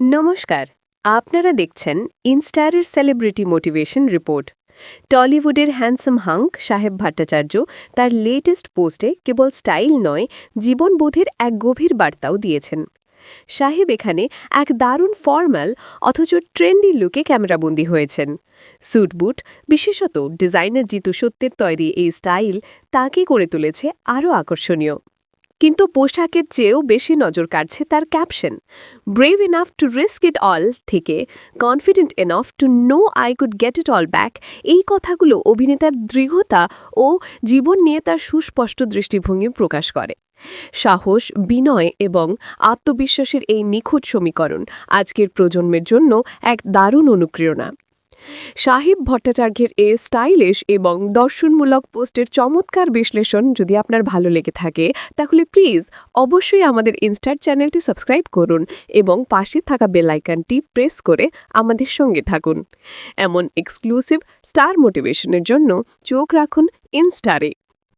নমস্কার, আপনারা দেখছেন ইনস্টারের সেলিব্রিটি মোটিভেশন রিপোর্ট টলিউডের হ্যান্ডসাম হাঙ্ক সাহেব ভট্টাচার্য তার লেটেস্ট পোস্টে কেবল স্টাইল নয়, জীবনবোধের এক গভীর বার্তাও দিয়েছেন। সাহেব এখানে এক দারুণ ফর্মাল অথচ ট্রেন্ডি লুকে ক্যামেরাবন্দি হয়েছেন। স্যুটবুট বিশেষত ডিজাইনার জিতু সত্যের তৈরি এই স্টাইল তাকে করে তুলেছে আরও আকর্ষণীয়। কিন্তু পোশাকের চেয়েও বেশি নজর কাড়ছে তার caption brave enough to risk it all থেকে confident enough to know I could get it all back এই কথাগুলো অভিনেতার দৃঢ়তা ও জীবন নিয়ে তার সুস্পষ্ট দৃষ্টিভঙ্গি প্রকাশ করে। সাহস, বিনয় এবং আত্মবিশ্বাসের এই নিখুঁত সমীকরণ আজকের প্রজন্মের জন্য এক দারুণ অনুপ্রেরণা। সাহিব ভট্টাচার্যের এ স্টাইলিশ এবং দর্শনমূলক পোস্টের চমৎকার বিশ্লেষণ যদি আপনার ভালো লেগে থাকে, তাহলে প্লিজ অবশ্যই আমাদের ইনস্টার চ্যানেলটি সাবস্ক্রাইব করুন এবং পাশে থাকা বেলাইকানটি প্রেস করে আমাদের সঙ্গে থাকুন। এমন এক্সক্লুসিভ স্টার মোটিভেশনের জন্য চোখ রাখুন ইনস্টারে।